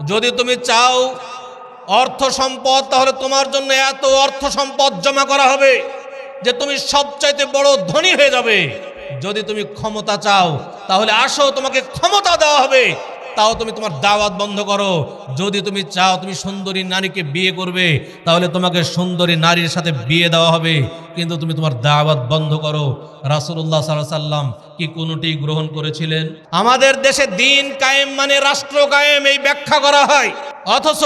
যদি তুমি চাও অর্থ সম্পদ, তাহলে তোমার জন্য এত অর্থ সম্পদ জমা করা হবে যে তুমি সবচাইতে বড় ধনী হয়ে যাবে। যদি তুমি ক্ষমতা চাও, তাহলে আসো, তোমাকে ক্ষমতা দেওয়া হবে। তাও তুমি তোমার দাওয়াত বন্ধ করো। যদি তুমি চাও তুমি সুন্দরী নারীকে বিয়ে করবে, তাহলে তোমাকে সুন্দরী নারীর সাথে বিয়ে দেওয়া হবে। কিন্তু তুমি তোমার দাওয়াত বন্ধ করো। রাসুল্লাহ সাল্লাহ সাল্লাম কি কোনোটি গ্রহণ করেছিলেন? আমাদের দেশে দিন কায়েম মানে রাষ্ট্র কায়েম, এই ব্যাখ্যা করা হয়। অথচ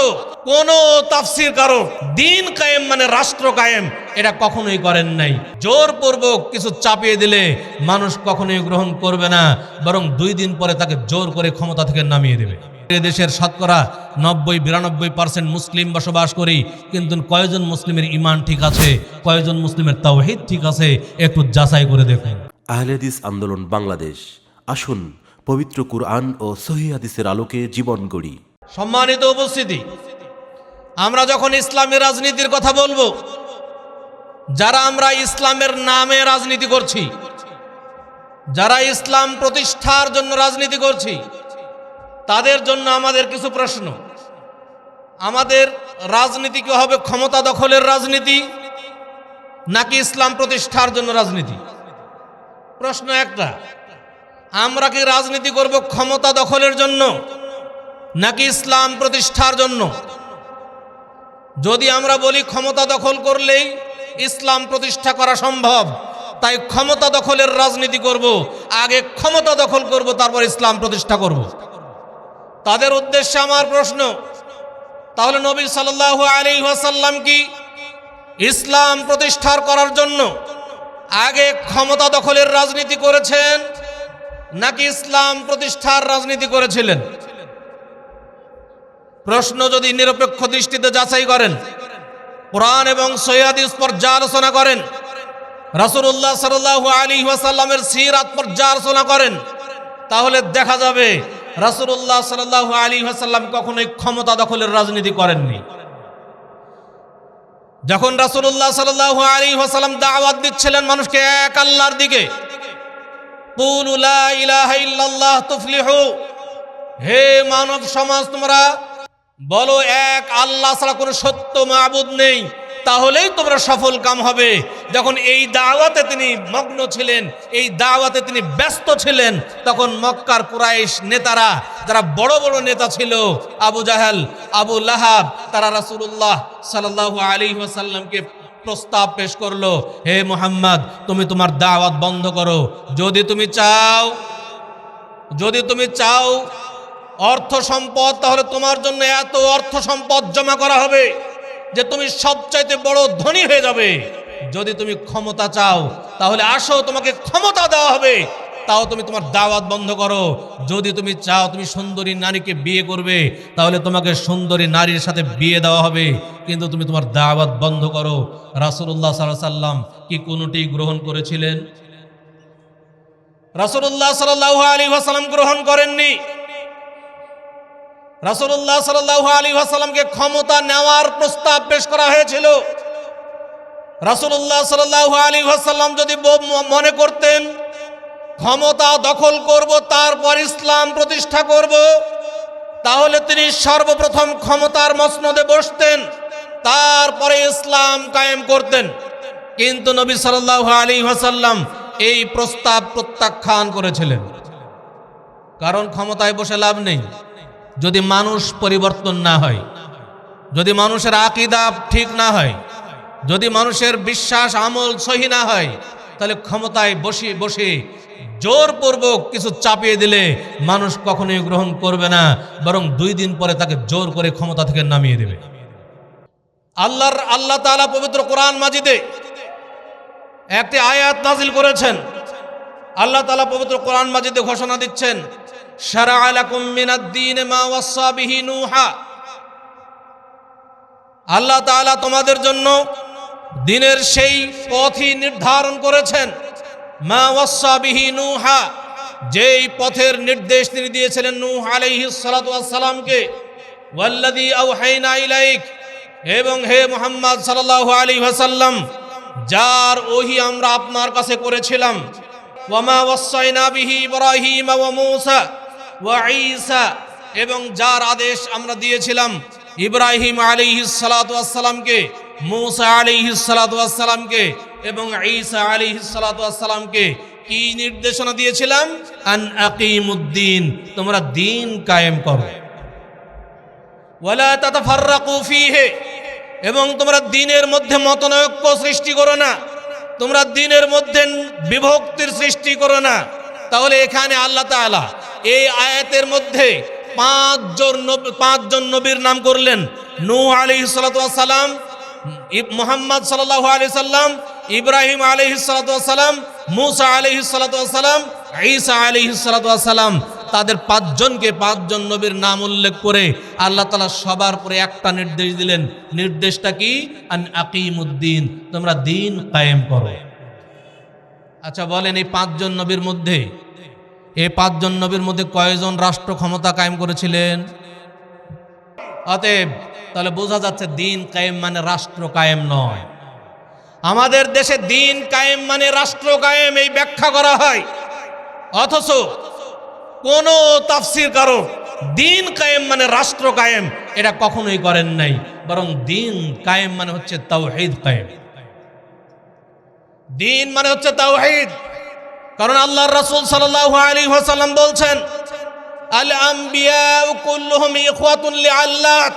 কোন তাফসির কারও দিন কায়েম মানে রাষ্ট্র কায়েম, এটা কখনোই করেন নাই। জোরপূর্বক কিছু চাপিয়ে দিলে মানুষ কখনোই গ্রহণ করবে না, বরং দুই দিন পরে তাকে জোর করে ক্ষমতা থেকে নামিয়ে দেবে। দেশের শতকরা নব্বই, বিরানব্বই পার্সেন্ট মুসলিম বসবাস করি, কিন্তু কয়জন মুসলিমের ইমান ঠিক আছে, কয়জন মুসলিমের তাওহিদ ঠিক আছে, একটু যাচাই করে দেখুন। আহলেদিস আন্দোলন বাংলাদেশ। আসুন পবিত্র কুরআন ও সহি হাদিসের আলোকে জীবন গড়ি। সম্মানিত উপস্থিতি, আমরা যখন ইসলামী রাজনীতির কথা বলব, যারা আমরা ইসলামের নামে রাজনীতি করছি, যারা ইসলাম প্রতিষ্ঠার জন্য রাজনীতি করছি, তাদের জন্য আমাদের কিছু প্রশ্ন। আমাদের রাজনীতি কি হবে ক্ষমতা দখলের রাজনীতি, নাকি ইসলাম প্রতিষ্ঠার জন্য রাজনীতি? প্রশ্ন একটা, আমরা কি রাজনীতি করব ক্ষমতা দখলের জন্য নাকি ইসলাম প্রতিষ্ঠার জন্য? যদি আমরা বলি ক্ষমতা দখল করলেই ইসলাম প্রতিষ্ঠা করা সম্ভব, তাই ক্ষমতা দখলের রাজনীতি করব, আগে ক্ষমতা দখল করব, তারপর ইসলাম প্রতিষ্ঠা করব। তাদের উদ্দেশ্যে আমার প্রশ্ন, তাহলে নবী সাল্লাহ আলী ওয়াসাল্লাম কি ইসলাম প্রতিষ্ঠার করার জন্য আগে ক্ষমতা দখলের রাজনীতি করেছেন, নাকি ইসলাম প্রতিষ্ঠার রাজনীতি করেছিলেন? প্রশ্ন যদি নিরপেক্ষ দৃষ্টিতে যাচাই করেন, কোরআন এবং সৈয়াদিস পর্যালোচনা করেন রাসুল্লাহ সাল্লাহ আলী ওয়াসাল্লামের সিরাত পর্যালোচনা করেন, তাহলে দেখা যাবে রাসুল্লাহ সাল্লাহ আলী ওয়াসাল্লাম কখনোই ক্ষমতা দখলের রাজনীতি করেননি। যখন রাসুল্লাহ সাল্লাহ আলী ওয়াসাল্লাম দাওয়াত দিচ্ছিলেন মানুষকে এক আল্লাহর দিকে হে মানব সমাজ তোমরা বলো এক, আল্লাহ ছাড়া কোনো সত্য মাবুদ নেই। তাহলেই তোমরা সফল কাম হবে। যখন এই দাওয়াতে তিনি মগ্ন ছিলেন, এই দাওয়াতে তিনি ব্যস্ত ছিলেন, তখন মক্কার কুরাইশ নেতারা, যারা বড় বড় নেতা ছিল, আবু জাহাল, আবু লাহাব, তারা রাসূলুল্লাহ সাল্লাল্লাহু আলাইহি ওয়াসাল্লামকে প্রস্তাব পেশ করল, হে মোহাম্মদ, তুমি তোমার দাওয়াত বন্ধ করো। যদি তুমি চাও, যদি তুমি চাও অর্থ সম্পদ, তাহলে তোমার জন্য এত অর্থ সম্পদ জমা করা হবে যে তুমি সবচাইতে বড় ধনী হয়ে যাবে। যদি তুমি ক্ষমতা চাও, তাহলে আসো, তোমাকে ক্ষমতা দেওয়া হবে। তাও তুমি তোমার দাওয়াত বন্ধ করো। যদি তুমি চাও তুমি সুন্দরী নারীকে বিয়ে করবে, তাহলে তোমাকে সুন্দরী নারীর সাথে বিয়ে দেওয়া হবে। কিন্তু তুমি তোমার দাওয়াত বন্ধ করো। রাসুল্লাহ সাল্লাহ সাল্লাম কি কোনোটি গ্রহণ করেছিলেন? রাসুল্লাহ সাল্লাহ আলী ওয়াসাল্লাম গ্রহণ করেননি। রাসুল্লাহ সাল্লাহ আলী ওয়াসাল্লামকে ক্ষমতা নেওয়ার প্রস্তাব পেশ করা হয়েছিল। রাসুল্লাহ সাল্লাহ আলী ওয়াসাল্লাম যদি মনে করতেন, ক্ষমতা দখল করব, তারপর ইসলাম প্রতিষ্ঠা করব, তাহলে তিনি সর্বপ্রথম ক্ষমতার মসনদে বসতেন, তারপরে ইসলাম কায়েম করতেন। কিন্তু নবী সাল্লাহ আলী ওয়াসাল্লাম এই প্রস্তাব প্রত্যাখ্যান করেছিলেন। কারণ ক্ষমতায় বসে লাভ নেই। যদি মানুষ পরিবর্তন না হয়, যদি মানুষের আকিদা ঠিক না হয়, যদি মানুষের বিশ্বাস, আমল সহি না হয়, তাহলে ক্ষমতায় বসে বসে জোরপূর্বক কিছু চাপিয়ে দিলে মানুষ কখনোই গ্রহণ করবে না, বরং দুই দিন পরে তাকে জোর করে ক্ষমতা থেকে নামিয়ে দেবে। আল্লাহর, আল্লাহ তাআলা পবিত্র কোরআন মাজিদে একটি আয়াত নাজিল করেছেন। আল্লাহ তাআলা পবিত্র কোরআন মাজিদে ঘোষণা দিচ্ছেন আল্লাহ তাআলা তোমাদের জন্য দিনের সেই পথই নির্ধারণ করেছেন। মা ওয়াসসা বিহি নূহা, যেই পথের নির্দেশ তিনি দিয়েছিলেন নূহ আলাইহিস সালাতু ওয়াস সালামকে ওয়াল্লাযী আওহাইনা ইলাইক, এবং হে মুহাম্মদ সাল্লাল্লাহু আলাইহি ওয়াসাল্লাম, যার ওহি আমরা আপনার কাছে করেছিলাম। ওয়ামা ওয়াসাইনা বিহি ইব্রাহিম ওয়া মূসা ওয়া ঈসা এবং যার আদেশ আমরা দিয়েছিলাম ইব্রাহিম আলিহিস সালাতামকে মৌসা আলিহিস সালাতামকে এবং ঈসা আলিহিস সালাতামকে কি নির্দেশনা দিয়েছিলাম? আন আকিমুদ্দিন, তোমরা দিন কায়েম করো। এবং তোমরা দিনের মধ্যে মতনৈক্য সৃষ্টি করো না। তোমরা দিনের মধ্যে বিভক্তির সৃষ্টি করো না। তাহলে এখানে আল্লাহ তাআলা এই আয়াতের মধ্যে পাঁচজন পাঁচজন নবীর নাম করলেন। আলাইহিস সালাতু সালাম মুহাম্মদ সাল্লাল্লাহু আলাইহি সাল্লাম, ইব্রাহিম ওয়াস সালাম মূসা আলাইহিস সালাম ঈসা সালাতু সালাম তাদের পাঁচজনকে পাঁচজন নবীর নাম উল্লেখ করে আল্লাহ তালা সবার পরে একটা নির্দেশ দিলেন। নির্দেশটা কি? আন আকিমুদ্দিন, তোমরা দিন কায়েম করো। আচ্ছা বলেন এই পাঁচজন নবীর মধ্যে এই পাঁচজন নবীর মধ্যে কয়জন রাষ্ট্র ক্ষমতা কায়েম করেছিলেন? অতএব, তাহলে বোঝা যাচ্ছে দিন কায়েম মানে রাষ্ট্র কায়েম নয়। আমাদের দেশে দিন কায়েম মানে রাষ্ট্র কায়েম, এই ব্যাখ্যা করা হয়। অথচ কোন তাফসির কারও দিন কায়েম মানে রাষ্ট্র কায়েম, এটা কখনোই করেন নাই। বরং দিন কায়েম মানে হচ্ছে তাওহীদ কায়েম। দিন মানে হচ্ছে তাওহীদ। কারণ আল্লাহর রাসূল বলছেন আল কুল্লুহুম ইখওয়াতুন লিআল্লাত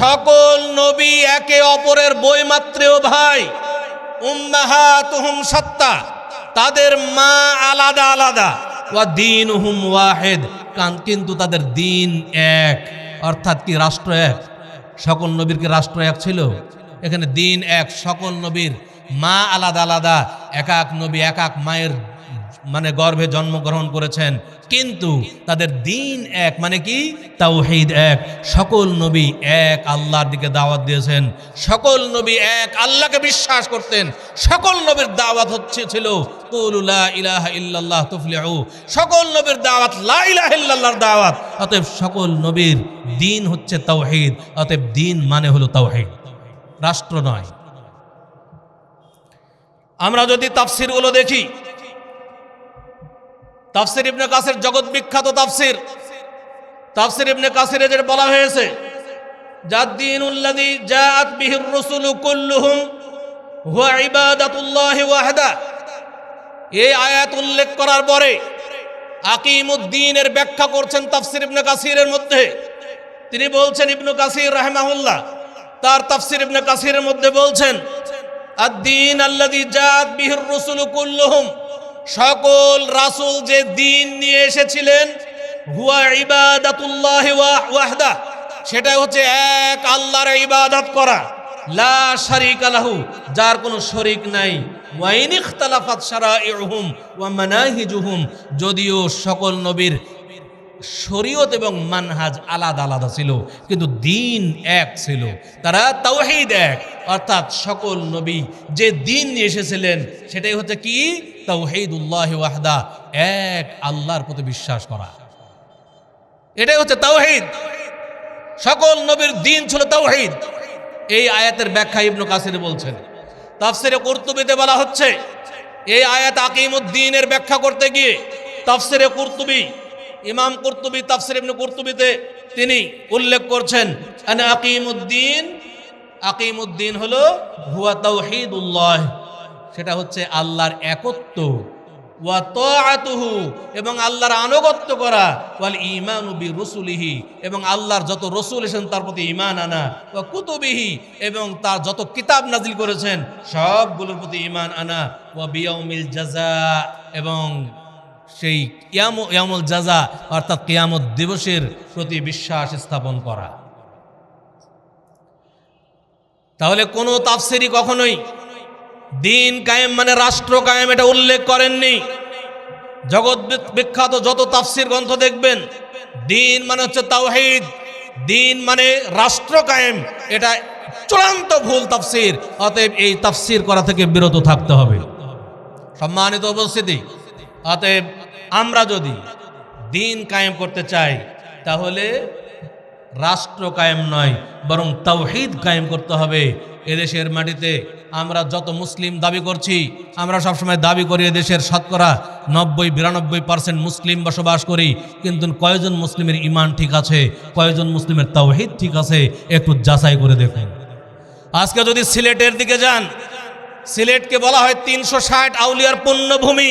সকল নবী একে অপরের বইমাত্রেও ভাই সাত্তা। তাদের মা আলাদা আলাদা, ওয়া দিন হুম ওয়াহেদ। কান কিন্তু তাদের দিন এক, অর্থাৎ কি রাষ্ট্র এক? সকল নবীর কি রাষ্ট্র এক ছিল? এখানে দিন এক, সকল নবীর মা আলাদা আলাদা, এক এক নবী, এক এক মায়ের মানে গর্ভে জন্মগ্রহণ করেছেন। কিন্তু তাদের দিন এক মানে কি? তাওহীদ এক। সকল নবী এক, আল্লাহর দিকে দাওয়াত দিয়েছেন। সকল নবী এক, আল্লাহকে বিশ্বাস করতেন। সকল নবীর দাওয়াত হচ্ছে ছিল, কুলু লা ইলাহা ইল্লাল্লাহ তুফলিহু। সকল নবীর দাওয়াত, লা ইলাহা ইল্লাল্লাহর দাওয়াত। অতএব সকল নবীর দিন হচ্ছে তাওহীদ। অতএব দিন মানে হলো তাওহীদ। রাষ্ট্র নয়। আমরা যদি তাফসিরগুলো দেখি, তাফসির ইবনে কাসির জগৎ বিখ্যাত তাফসির। তাফসির ইবনে কাসিরে যেটা বলা হয়েছে জাদ্দিন উল্লাদি জাআত বিহির রসুলু কুল্লুহুম হুয়া ইবাদাতুল্লাহি এই আয়াত উল্লেখ করার পরে ব্যাখ্যা করছেন মধ্যে। তিনি বলছেন, ইবনু কাসির রাহমাহুল্লাহ, তার তাফসির ইবনে কাসিরের মধ্যে বলছেন আদ্দিন আল্লাদি জাত বিহির রসুল কুল্লুহুম। সকল রাসূল যে দিন নিয়ে এসেছিলেন, হুয়া ইবাদাতুল্লাহ ওয়াহদা। সেটা হচ্ছে এক আল্লাহর ইবাদত করা। লা শারিকা লাহু, যার কোনো শরিক নাই। ওয়াইন ইখতালাফাত শারাইউহুম ওয়া মানাহিজুহুম, যদিও সকল নবীর শরীয়ত এবং মানহাজ আলাদা আলাদা ছিল, কিন্তু দিন এক ছিল। তারা তাওহিদ এক, অর্থাৎ সকল নবী যে দিন এসেছিলেন, সেটাই হচ্ছে কি? তাওহীদুল্লাহ ওয়াহদা, এক আল্লাহর প্রতি বিশ্বাস করা। এটাই হচ্ছে তাওহিদ। সকল নবীর দিন ছিল তাওহিদ। এই আয়াতের ব্যাখ্যা ইবনু কাসির বলছেন। তাফসিরে কুরতুবিতে বলা হচ্ছে, এই আয়াত আকিমুদ্দিনের ব্যাখ্যা করতে গিয়ে তাফসিরে কুরতুবি ইমাম কুরতুবি, তাফসির ইবনে কুরতুবিতে তিনি উল্লেখ করছেন, আন আকিমুদ্দিন আকিমুদ্দিন হলো হুয়া তাওহীদুল্লাহ সেটা হচ্ছে আল্লাহর একত্ব। ওয়া তাআতুহু এবং আল্লাহর আনুগত্য করা, ওয়াল ঈমানু বি রুসুলিহি এবং আল্লাহর যত রসুল এসেছেন তার প্রতি ঈমান আনা, ওয়া কুতুবিহি এবং তার যত কিতাব নাজিল করেছেন, সবগুলোর প্রতি ঈমান আনা, ওয়া বিয়াউমিল জাযা এবং সেই ইয়াম ইয়ামুল জাজা, অর্থাৎ কিয়ামত দিবসের প্রতি বিশ্বাস স্থাপন করা। তাহলে কোনো তাফসিরি কখনোই দিন কায়েম মানে রাষ্ট্র কায়েম এটা উল্লেখ করেননি। জগৎ বিখ্যাত যত তাফসির গ্রন্থ দেখবেন, দিন মানে হচ্ছে তাওহীদ, দিন মানে রাষ্ট্র কায়েম, এটা চূড়ান্ত ভুল তাফসির, অতএব এই তাফসির করা থেকে বিরত থাকতে হবে। সম্মানিত উপস্থিতি অতএব আমরা যদি দিন কায়েম করতে চাই, তাহলে রাষ্ট্র কায়েম নয়, বরং তাওহীদ কায়েম করতে হবে। এদেশের মাটিতে আমরা যত মুসলিম দাবি করছি, আমরা সবসময় দাবি করি এদেশের শতকরা নব্বই, বিরানব্বই পার্সেন্ট মুসলিম বসবাস করি, কিন্তু কয়জন মুসলিমের ইমান ঠিক আছে, কয়জন মুসলিমের তাওহিদ ঠিক আছে, একটু যাচাই করে দেখুন। আজকে যদি সিলেটের দিকে যান, সিলেটকে বলা হয় তিনশো ষাট আউলিয়ার পুণ্যভূমি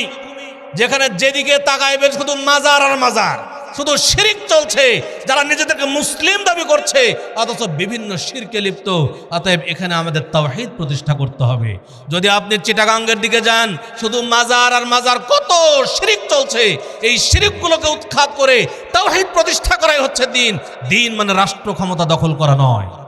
যেখানে যেদিকে তাকাইবেন শুধু মাজার আর মাজার। শুধু শিরিক চলছে, যারা নিজেদেরকে মুসলিম দাবি করছে, অথচ বিভিন্ন শিরকে লিপ্ত। অতএব এখানে আমাদের তাওহিদ প্রতিষ্ঠা করতে হবে। যদি আপনি চিটাগাঙ্গের দিকে যান, শুধু মাজার আর মাজার কত শিরিক চলছে, এই শিরিকগুলোকে উৎখাত করে তাওহিদ প্রতিষ্ঠা করাই হচ্ছে দিন। দিন মানে রাষ্ট্র ক্ষমতা দখল করা নয়।